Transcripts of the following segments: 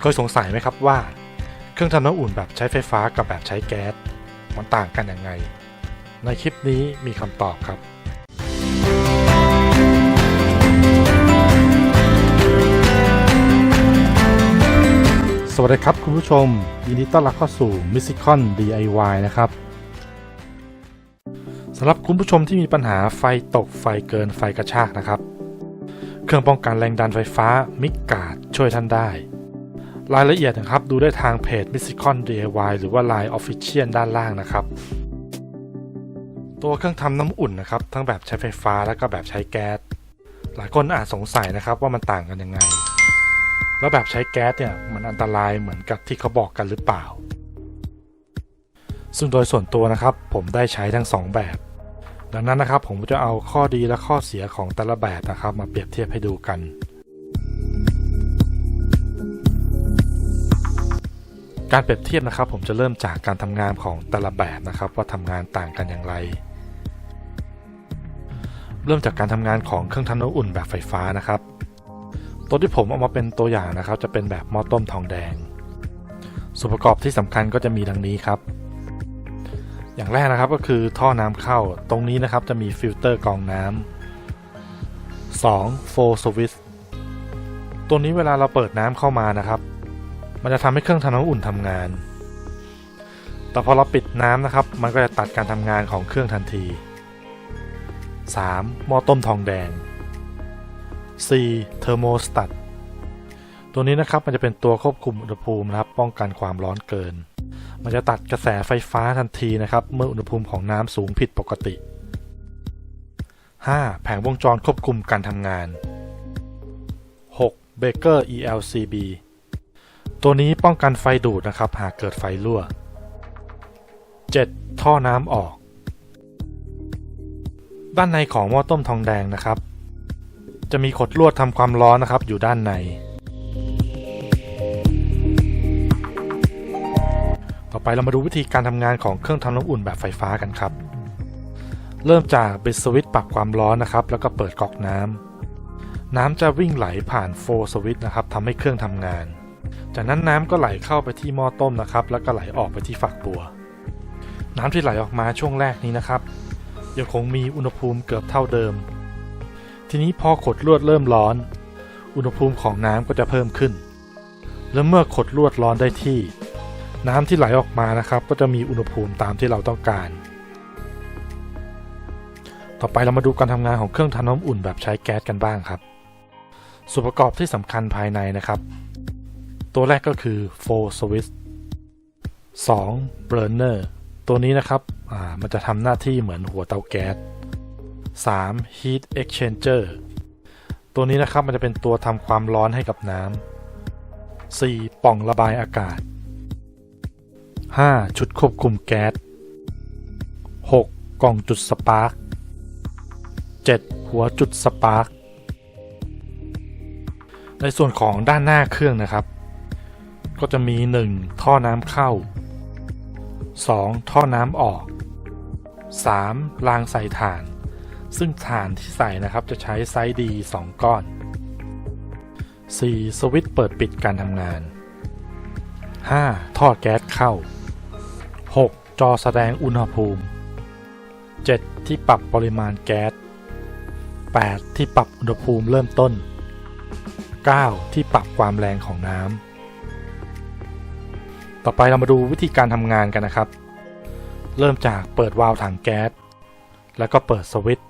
เคยสงสัยไหมครับว่า เครื่องทำน้ำอุ่นแบบใช้ไฟฟ้ากับแบบใช้แก๊สมันต่างกันยังไง ในคลิปนี้มีคำตอบครับ สวัสดีครับคุณผู้ชม ยินดีต้อนรับเข้าสู่ m i s i c o n DIY นะครับสำหรับคุณผู้ชมที่มีปัญหาไฟตกไฟเกินไฟกระชากนะครับ เครื่องป้องกันแรงดันไฟฟ้ามิกกาดช่วยท่านได้ รายละเอียดนะครับดูได้ทางเพจ m i s i c o n DIY หรือว่า Line Official ด้านล่างนะครับ ตัวเครื่องทำน้ำอุ่นนะครับ ทั้งแบบใช้ไฟฟ้าและก็แบบใช้แก๊ส หลายคนอาจสงสัยนะครับว่ามันต่างกันยังไง แล้วแบบใช้แก๊สเนี่ยมันอันตรายเหมือนกับที่เขาบอกกันหรือเปล่า ซึ่งโดยส่วนตัวนะครับ ผมได้ใช้ทั้งสองแบบ ดังนั้นนะครับผมจะเอาข้อดีและข้อเสียของแต่ละแบบนะครับ มาเปรียบเทียบให้ดูกัน การเปรียบเทียบนะครับ ผมจะเริ่มจากการทำงานของแต่ละแบบนะครับ ว่าทำงานต่างกันอย่างไร เริ่มจากการทำงานของเครื่องทำน้ำอุ่นแบบไฟฟ้านะครับ ตัวที่ผมเอามาเป็นตัวอย่างนะครับ จะเป็นแบบหม้อต้มทองแดง ส่วนประกอบที่สำคัญก็จะมีดังนี้ครับ อย่างแรกนะครับก็คือท่อน้ำเข้าตรงนี้นะครับจะมีฟิลเตอร์กรองน้ำ 2. โฟสวิตตัวนี้เวลาเราเปิดน้ำเข้ามานะครับ มันจะทำให้เครื่องทำน้ำอุ่นทำงาน แต่พอเราปิดน้ำนะครับ มันก็จะตัดการทำงานของเครื่องทันที 3. หม้อต้มทองแดง 4. เทอร์โมสตัตตัวนี้นะครับมันจะเป็นตัวควบคุมอุณหภูมินะครับ ป้องกันความร้อนเกิน มันจะตัดกระแสไฟฟ้าทันทีนะครับ เมื่ออุณหภูมิของน้ำสูงผิดปกติ 5. แผงวงจรควบคุมการทำงาน 6. Baker ELCB ตัวนี้ป้องกันไฟดูดนะครับ หากเกิดไฟรั่ว 7. ท่อน้ำออก ด้านในของหม้อต้มทองแดงนะครับ จะมีขดลวดทำความร้อนนะครับ อยู่ด้านใน ต่อไปเรามาดูวิธีการทำงานของเครื่องทำน้ำอุ่นแบบไฟฟ้ากันครับ เริ่มจากปิดสวิตช์ปรับความร้อนนะครับ แล้วก็เปิดก๊อกน้ำน้ำจะวิ่งไหลผ่านโฟสวิตช์นะครับทำให้เครื่องทำงานากนั้นน้ำก็ไหลเข้าไปที่หม้อต้มนะครับ แล้วก็ไหลออกไปที่ฝักบัว น้ำที่ไหลออกมาช่วงแรกนี้นะครับยังคงมีอุณหภูมิเกือบเท่าเดิม ทีนี้พอขดลวดเริ่มร้อน อุณหภูมิของน้ำก็จะเพิ่มขึ้น และเมื่อขดลวดร้อนได้ที่ น้ำที่ไหลออกมานะครับ ก็จะมีอุณหภูมิตามที่เราต้องการ ต่อไปเรามาดูการทำงานของเครื่องทำน้ำอุ่นแบบใช้แก๊สกันบ้างครับส่วนประกอบที่สำคัญภายในนะครับ ตัวแรกก็คือ flow switch 2 burner ตัวนี้นะครับอ่ามันจะทำหน้าที่เหมือนหัวเตาแก๊ส 3. heat exchanger ตัวนี้นะครับมันจะเป็นตัวทำความร้อนให้กับน้ำ 4. ป่องระบายอากาศ 5. ชุดควบคุมแก๊ส 6. กล่องจุดสปาร์ก 7. หัวจุดสปาร์กในส่วนของด้านหน้าเครื่องนะครับ ก็จะมี 1. ท่อน้ำเข้า 2. ท่อน้ำออก 3. รางใส่ถ่าน ซึ่งถ่านที่ใส่นะครับจะใช้ไซส์ดี 2 ก้อน 4. สวิตช์เปิดปิดการทำงาน 5. ท่อแก๊สเข้า 6. จอแสดงอุณหภูมิ 7. ที่ปรับปริมาณแก๊ส 8. ที่ปรับอุณหภูมิเริ่มต้น 9. ที่ปรับความแรงของน้ำ ต่อไปเรามาดูวิธีการทำงานกันนะครับ เริ่มจากเปิดวาล์วถังแก๊ส แล้วก็เปิดสวิตช์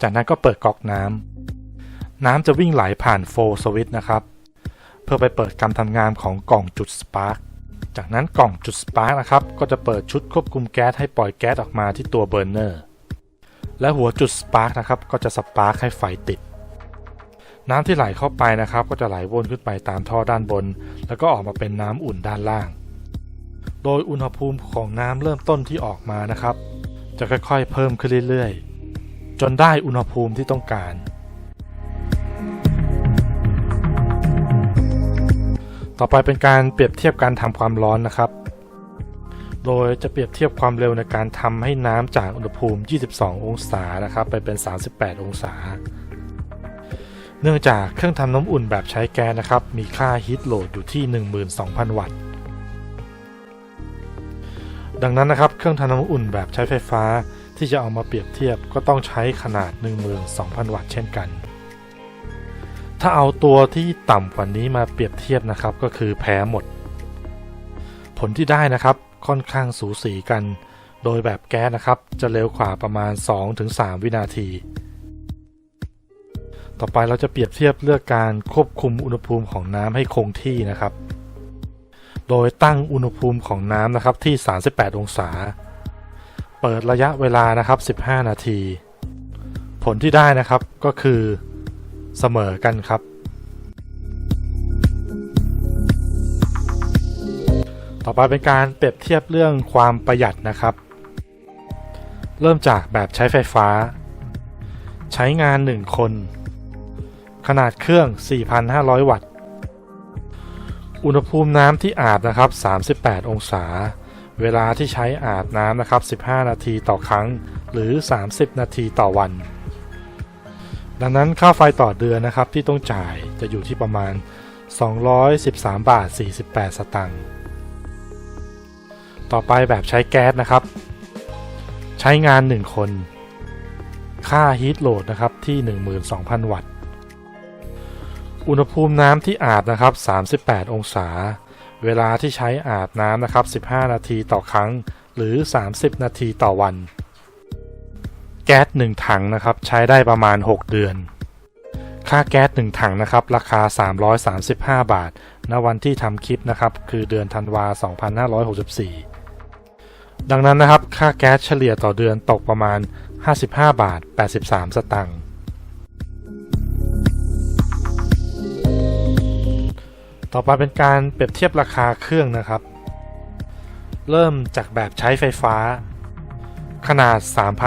จากนั้นก็เปิดก๊อกน้ำ น้ำจะวิ่งไหลผ่านโฟสวิตช์นะครับ เพื่อไปเปิดการทำงานของกล่องจุดสปาร์กจากนั้นกล่องจุดสปาร์กนะครับ ก็จะเปิดชุดควบคุมแก๊สให้ปล่อยแก๊สออกมาที่ตัวเบอร์เนอร์ และหัวจุดสปาร์กนะครับ ก็จะสปาร์กให้ไฟติดน้ำที่ไหลเข้าไปนะครับ ก็จะไหลวนขึ้นไปตามท่อด้านบน แล้วก็ออกมาเป็นน้ำอุ่นด้านล่าง โดยอุณหภูมิของน้ำเริ่มต้นที่ออกมานะครับ จะค่อยๆ เพิ่มขึ้นเรื่อยๆ จนได้อุณหภูมิที่ต้องการ ต่อไปเป็นการเปรียบเทียบการทำความร้อนนะครับ โดยจะเปรียบเทียบความเร็วในการทำให้น้ำจากอุณหภูมิ 22 องศานะครับ ไปเป็น 38 องศา เนื่องจากเครื่องทำน้ำอุ่นแบบใช้แก๊สนะครับ มีค่าฮีทโหลดอยู่ที่ 12,000 วัตต์ ดังนั้นนะครับ เครื่องทำน้ำอุ่นแบบใช้ไฟฟ้าที่จะเอามาเปรียบเทียบก็ต้องใช้ขนาด 12,000 วัตต์เช่นกัน ถ้าเอาตัวที่ต่ำกว่านี้มาเปรียบเทียบนะครับ ก็คือแพ้หมด ผลที่ได้นะครับค่อนข้างสูสีกัน โดยแบบแก๊สนะครับ จะเร็วกว่าประมาณ 2-3 วินาที ต่อไปเราจะเปรียบเทียบเลือกการควบคุมอุณหภูมิของน้ำให้คงที่นะครับ โดยตั้งอุณหภูมิของน้ำนะครับที่ 38 องศา เปิดระยะเวลานะครับ 15 นาที ผลที่ได้นะครับก็คือเสมอกันครับ ต่อไปเป็นการเปรียบเทียบเรื่องความประหยัดนะครับ เริ่มจากแบบใช้ไฟฟ้า ใช้งาน 1 คน ขนาดเครื่อง 4,500 วัตต์ อุณหภูมิน้ำที่อาบนะครับ 38 องศา เวลาที่ใช้อาบน้ำนะครับ 15 นาทีต่อครั้ง หรือ 30 นาทีต่อวัน ดังนั้นค่าไฟต่อเดือนนะครับที่ต้องจ่ายจะอยู่ที่ประมาณ 213 บาท 48 สตางค์ ต่อไปแบบใช้แก๊สนะครับ ใช้งาน 1 คน ค่าฮีทโหลดนะครับที่ 12,000 วัตต์ อุณหภูมิน้ำที่อาบนะครับ 38 องศา เวลาที่ใช้อาบน้ำนะครับ 15 นาทีต่อครั้ง หรือ 30 นาทีต่อวัน แก๊ส1ถังนะครับ ใช้ได้ประมาณ 6 เดือน ค่าแก๊ส1ถังนะครับ ราคา 335 บาท ณ วันที่ทำคลิปนะครับ คือเดือนธันวา 2564 ดังนั้นนะครับ ค่าแก๊สเฉลี่ยต่อเดือนตกประมาณ 55 บาท 83 สตางค์ ต่อไปเป็นการเปรียบเทียบราคาเครื่องนะครับ เริ่มจากแบบใช้ไฟฟ้า ขนาด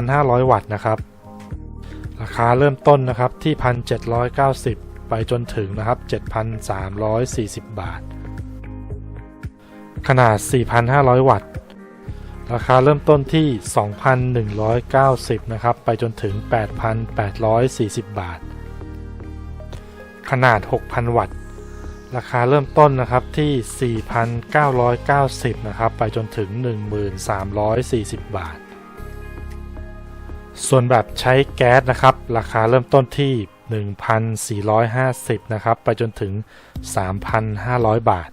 3,500 วัตต์นะครับ ราคาเริ่มต้นนะครับที่ 1,790 ไปจนถึงนะครับ 7,340 บาท ขนาด 4,500 วัตต์ ราคาเริ่มต้นที่ 2,190 นะครับ ไปจนถึง 8,840 บาท ขนาด 6,000 วัตต์ ราคาเริ่มต้นนะครับที่ 4,990 นะครับ ไปจนถึง 1,340 บาท ส่วนแบบใช้แก๊สนะครับ ราคาเริ่มต้นที่ 1,450 นะครับ ไปจนถึง 3,500 บาท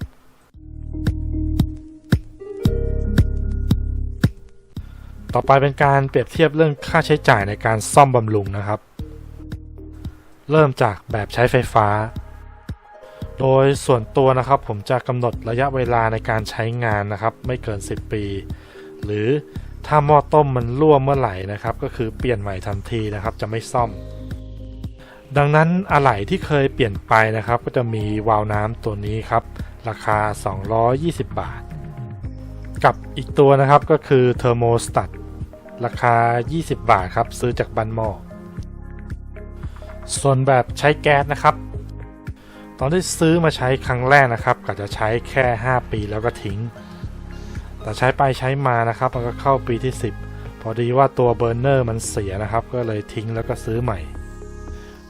ต่อไปเป็นการเปรียบเทียบเรื่องค่าใช้จ่ายในการซ่อมบำรุงนะครับ เริ่มจากแบบใช้ไฟฟ้า โดยส่วนตัวนะครับผมจะกำหนดระยะเวลาในการใช้งานนะครับ ไม่เกิน 10 ปี หรือถ้าหม้อต้มมันรั่วเมื่อไหร่นะครับ ก็คือเปลี่ยนใหม่ทันทีนะครับ จะไม่ซ่อม ดังนั้นอะไหล่ที่เคยเปลี่ยนไปนะครับ ก็จะมีวาล์วน้ำตัวนี้ครับ ราคา 220 บาท กับอีกตัวนะครับก็คือเทอร์โมสตัตราคา 20 บาทครับ ซื้อจากบันหม้อส่วนแบบใช้แก๊สนะครับ ตอนที่ซื้อมาใช้ครั้งแรกนะครับก็จะใช้แค่ 5 ปีแล้วก็ทิ้ง แต่ใช้ไปใช้มานะครับมันก็เข้าปีที่ 10 พอดีว่าตัวเบอร์เนอร์มันเสียนะครับ ก็เลยทิ้งแล้วก็ซื้อใหม่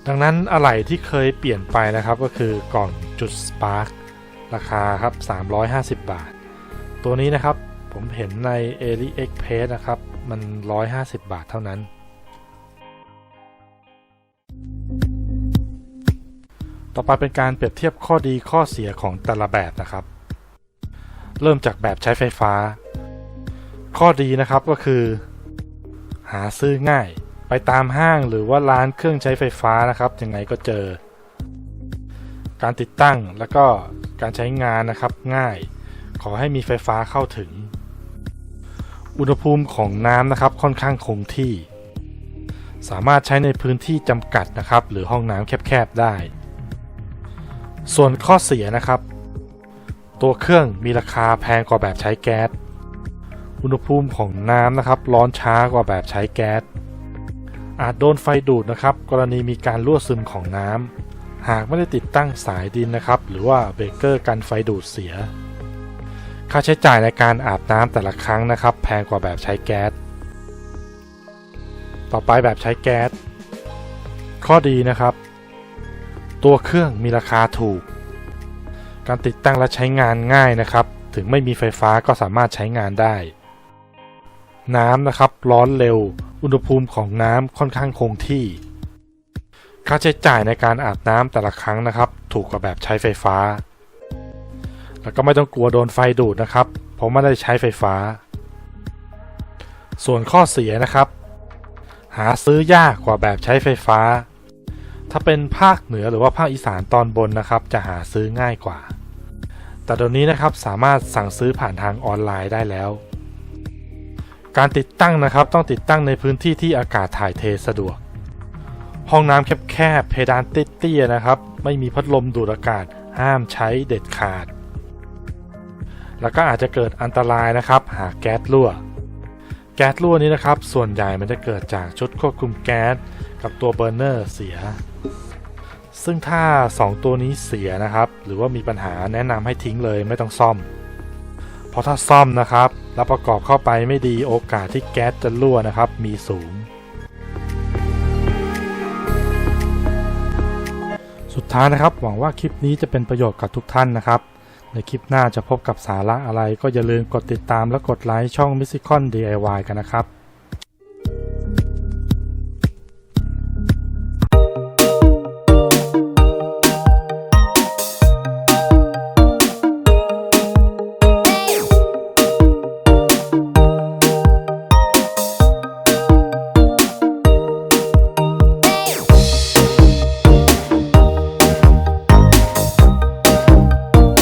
ดังนั้นอะไหล่ที่เคยเปลี่ยนไปนะครับก็คือกล่องจุดสปาร์คราคาครับ 350 บาท ตัวนี้นะครับผมเห็นใน AliExpress นะครับ มัน 150 บาทเท่านั้น ต่อไปเป็นการเปรียบเทียบข้อดีข้อเสียของแต่ละแบบนะครับ เริ่มจากแบบใช้ไฟฟ้า ข้อดีนะครับก็คือ หาซื้อง่าย ไปตามห้างหรือว่าร้านเครื่องใช้ไฟฟ้านะครับยังไงก็เจอ การติดตั้งแล้วก็การใช้งานนะครับง่าย ขอให้มีไฟฟ้าเข้าถึง อุณหภูมิของน้ำนะครับค่อนข้างคงที่ สามารถใช้ในพื้นที่จำกัดนะครับ หรือห้องน้ำแคบๆได้ ส่วนข้อเสียนะครับ ตัวเครื่องมีราคาแพงกว่าแบบใช้แก๊ส อุณหภูมิของน้ำนะครับ ร้อนช้ากว่าแบบใช้แก๊ส อาจโดนไฟดูดนะครับ กรณีมีการรั่วซึมของน้ำ หากไม่ได้ติดตั้งสายดินนะครับ หรือว่าเบรกเกอร์กันไฟดูดเสีย ค่าใช้จ่ายในการอาบน้ำแต่ละครั้งนะครับ แพงกว่าแบบใช้แก๊ส ต่อไปแบบใช้แก๊ส ข้อดีนะครับ ตัวเครื่องมีราคาถูก การติดตั้งและใช้งานง่ายนะครับ ถึงไม่มีไฟฟ้าก็สามารถใช้งานได้ น้ำนะครับร้อนเร็ว อุณหภูมิของน้ำค่อนข้างคงที่ ค่าใช้จ่ายในการอาบน้ำแต่ละครั้งนะครับ ถูกกว่าแบบใช้ไฟฟ้า แล้วก็ไม่ต้องกลัวโดนไฟดูดนะครับ เพราะไม่ได้ใช้ไฟฟ้า ส่วนข้อเสียนะครับ หาซื้อยากกว่าแบบใช้ไฟฟ้า ถ้าเป็นภาคเหนือหรือว่าภาคอีสานตอนบนนะครับจะหาซื้อง่ายกว่า แต่เดี๋ยวนี้นะครับสามารถสั่งซื้อผ่านทางออนไลน์ได้แล้ว การติดตั้งนะครับต้องติดตั้งในพื้นที่ที่อากาศถ่ายเทสะดวก ห้องน้ำแคบๆเพดานเตี้ยๆนะครับ ไม่มีพัดลมดูดอากาศ ห้ามใช้เด็ดขาด แล้วก็อาจจะเกิดอันตรายนะครับ หากแก๊สรั่วแก๊สรั่วนี้นะครับ ส่วนใหญ่มันจะเกิดจากชุดควบคุมแก๊สกับตัวเบอร์เนอร์เสีย ซึ่งถ้า 2 ตัวนี้เสียนะครับ หรือว่ามีปัญหาแนะนำให้ทิ้งเลยไม่ต้องซ่อม เพราะถ้าซ่อมนะครับ แล้วประกอบเข้าไปไม่ดีโอกาสที่แก๊สจะรั่วนะครับ มีสูง สุดท้ายนะครับ หวังว่าคลิปนี้จะเป็นประโยชน์กับทุกท่านนะครับ ในคลิปหน้าจะพบกับสาระอะไรก็อย่าลืมกดติดตามและกดไลค์ช่อง m i s s i c o n DIY กันนะครับ